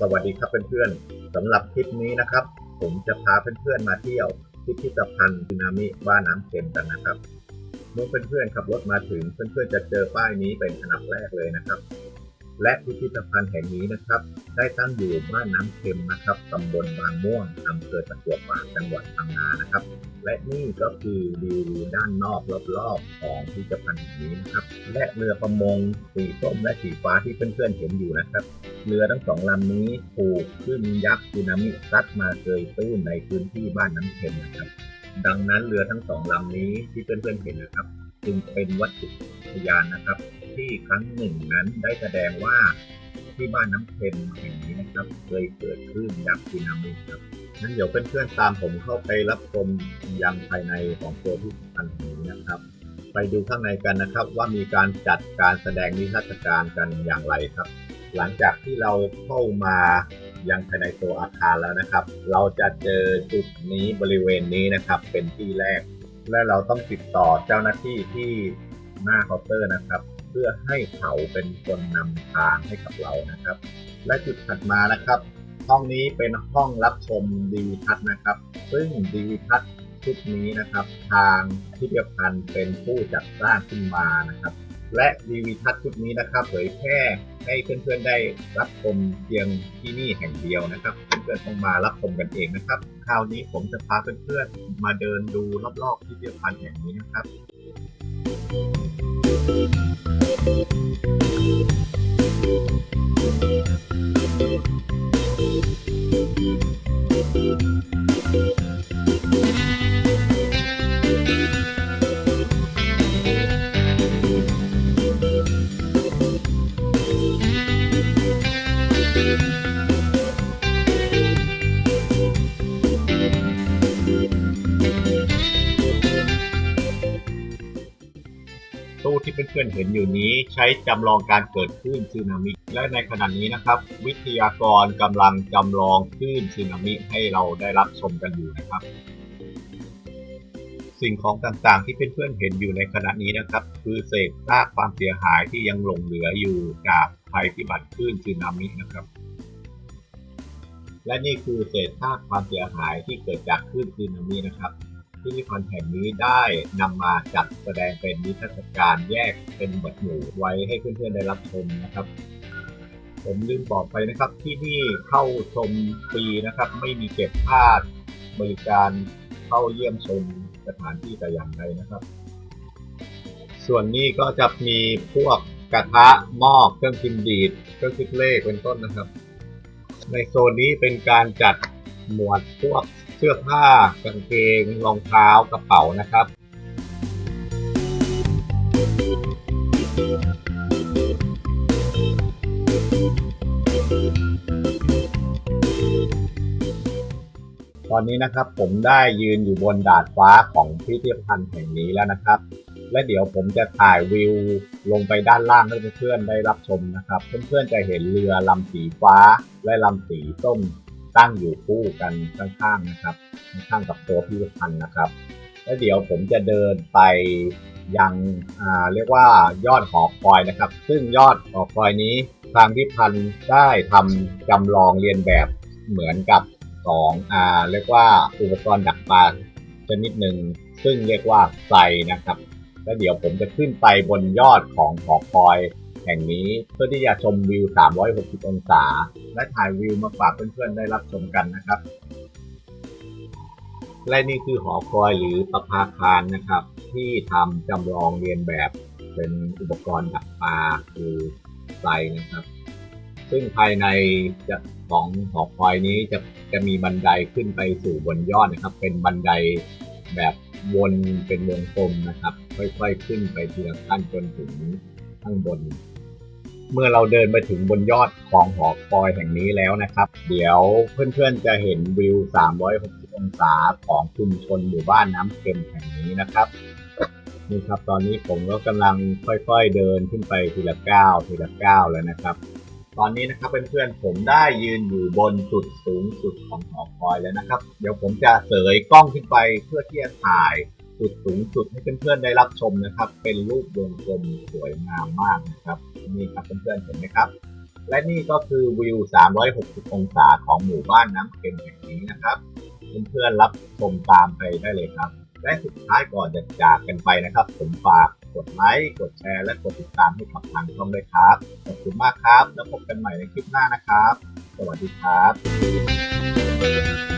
สวัสดีครับเพื่อนๆสำหรับคลิปนี้นะครับ ผมจะพาเพื่อนๆมาเที่ยวพิพิธภัณฑ์สึนามิบ้านน้ำเค็มกันนะครับเมื่อเพื่อนๆขับรถมาถึงเพื่อนๆจะเจอป้ายนี้เป็นอันดับแรกเลยนะครับ และพิพิธภัณฑ์แห่งนี้นะครับ ได้ตั้งอยู่บ้านน้ำเค็มนะครับตำบลบางม่วงอำเภอตะกัวป่าจังหวัดพังงานะครับ และนี่ก็คือวิวด้านนอกรอบๆของพิพิธภัณฑ์นี้นะครับ และเรือประมงสีส้มและสีฟ้าที่เพื่อนๆเห็นอยู่นะครับ เรือทั้งสองลำนี้ถูกคลื่นยักษ์สึนามิซัดมาเกยตื้นในพื้นที่บ้านน้ำเค็มนะครับ ดังนั้นเรือทั้งสองลำนี้ที่เพื่อนๆเห็นนะครับ จึงเป็นวัตถุพยานนะครับ ที่ครั้งหนึ่งนั้นได้แสดงว่าที่บ้านน้ำเค็มแห่งนี้นะครับ เคยเกิดคลื่นยักษ์สึนามิครับ งั้นเดี๋ยวเพื่อนๆตามผมเข้าไปรับชมยังภายในของตัวพิพิธภัณฑ์แห่งนี้นะครับ ไปดูข้างในกันนะครับ ว่ามีการจัดการแสดงนิทรรศการกันอย่างไรครับ หลังจากที่เราเข้ามายังภายในตัวอาคารแล้วนะครับ เราจะเจอจุดนี้บริเวณนี้นะครับ เป็นที่แรก และเราต้องติดต่อเจ้าหน้าที่ที่หน้าเคาน์เตอร์นะครับ เพื่อให้เขาเป็นคนนำทางให้กับเรานะครับ และจุดถัดมานะครับ ห้องนี้เป็นห้องรับชมดีวิทัศน์นะครับ ซึ่งดีวิทัศน์ชุดนี้นะครับ ทางพิพิธภัณฑ์เป็นผู้จัดสร้างขึ้นมานะครับ และดีวีทัศน์ชุดนี้นะครับเผยแพร่ให้เพื่อนๆได้รับชมเพียงที่นี่แห่งเดียวนะครับ เพื่อนๆต้องมารับชมกันเองนะครับ คราวนี้ผมจะพาเพื่อนๆมาเดินดูรอบๆพิพิธภัณฑ์แห่งนี้นะครับตู้ที่ เพื่อนๆเห็นอยู่นี้ใช้จำลองการเกิดคลื่นสึนามิ และในขณะนี้นะครับ วิทยากรกำลังจำลองคลื่นสึนามิให้เราได้รับชมกันอยู่นะครับ สิ่งของต่างๆ ที่เพื่อนๆเห็นอยู่ในขณะนี้นะครับ คือเศษซากความเสียหายที่ยังหลงเหลืออยู่จากภัยพิบัติคลื่นสึนามินะครับ และนี่คือเศษซากความเสียหายที่เกิดจากคลื่นสึนามินะครับ พิพิธภัณฑ์แห่งนี้ได้นำมาจัดแสดงเป็นนิทรรศการแยกเป็นหมวดหมู่ไว้ให้เพื่อนๆได้รับชมนะครับผมลืมบอกไปนะครับที่นี่เข้าชมฟรีนะครับ ไม่มีเก็บค่าบริการเข้าเยี่ยมชมสถานที่แต่อย่างใดนะครับ ส่วนนี้ก็จะมีพวกกระทะหม้อเครื่องพิมพ์ดีดเครื่องคิดเลขเป็นต้นนะครับ ในโซนนี้เป็นการจัดหมวดพวก เสื้อผ้ากางเกงรองเท้ากระเป๋านะครับตอนนี้นะครับผมได้ยืนอยู่บนดาดฟ้าของพิพิธภัณฑ์แห่งนี้แล้วนะครับ และเดี๋ยวผมจะถ่ายวิวลงไปด้านล่างให้เพื่อนๆได้รับชมนะครับ เพื่อนๆจะเห็นเรือลำสีฟ้าและลำสีส้ม ตั้งอยู่คู่กันข้างๆนะครับข้างกับตัวพิพิธภัณฑ์นะครับ และเดี๋ยวผมจะเดินไปยังเรียกว่ายอดหอคอยนะครับ ซึ่งยอดหอคอยนี้ทางพิพิธภัณฑ์ได้ทำจำลองเรียนแบบเหมือนกับของอ่าเรียกว่าอุปกรณ์ดักปลาชนิดหนึ่งซึ่งเรียกว่าไซนะครับ แล้วเดี๋ยวผมจะขึ้นไปบนยอดของหอคอย แห่งนี้เพื่อที่จะชมวิว 360 องศา และถ่ายวิวมาฝากเพื่อนๆ ได้รับชมกันนะครับ และนี่คือหอคอยหรือประภาคารนะครับ ที่ทำจำลองเรียนแบบเป็นอุปกรณ์ดักปลาคือไซนะครับ ซึ่งภายในจะของหอคอยนี้จะจะมีบันไดขึ้นไปสู่บนยอดนะครับ เป็นบันไดแบบวนเป็นวงกลมนะครับ ค่อยๆ ขึ้นไปทีละขั้นจนถึงข้างบน เมื่อเราเดินไปถึงบนยอดของหอคอยแห่งนี้แล้วนะครับ เดี๋ยวเพื่อนๆจะเห็นวิว 360 องศาของชุมชนหมู่บ้านน้ำเค็มแห่งนี้นะครับนี่ครับตอนนี้ผมก็กำลังค่อยๆเดินขึ้นไปทีละก้าวทีละก้าวแล้วนะครับ ตอนนี้นะครับเพื่อนๆผมได้ยืนอยู่บนจุดสูงสุดของหอคอยแล้วนะครับ เดี๋ยวผมจะเสยกล้องขึ้นไปเพื่อที่จะถ่าย จุดสูงสุดให้เพื่อนๆได้รับชมนะครับ เป็นรูปวงกลมสวยงามมากนะครับนี่ครับเพื่อนๆเห็นไหมครับ และนี่ก็คือวิว 360 องศาของหมู่บ้านน้ำเค็มแห่งนี้นะครับเพื่อนๆรับชมตามไปได้เลยครับ และสุดท้ายก่อนจะจากกันไปนะครับ ผมฝากกดไลค์กดแชร์และกดติดตามให้กับทางช่องด้วยครับขอบคุณมากครับ แล้วพบกันใหม่ในคลิปหน้านะครับ สวัสดีครับ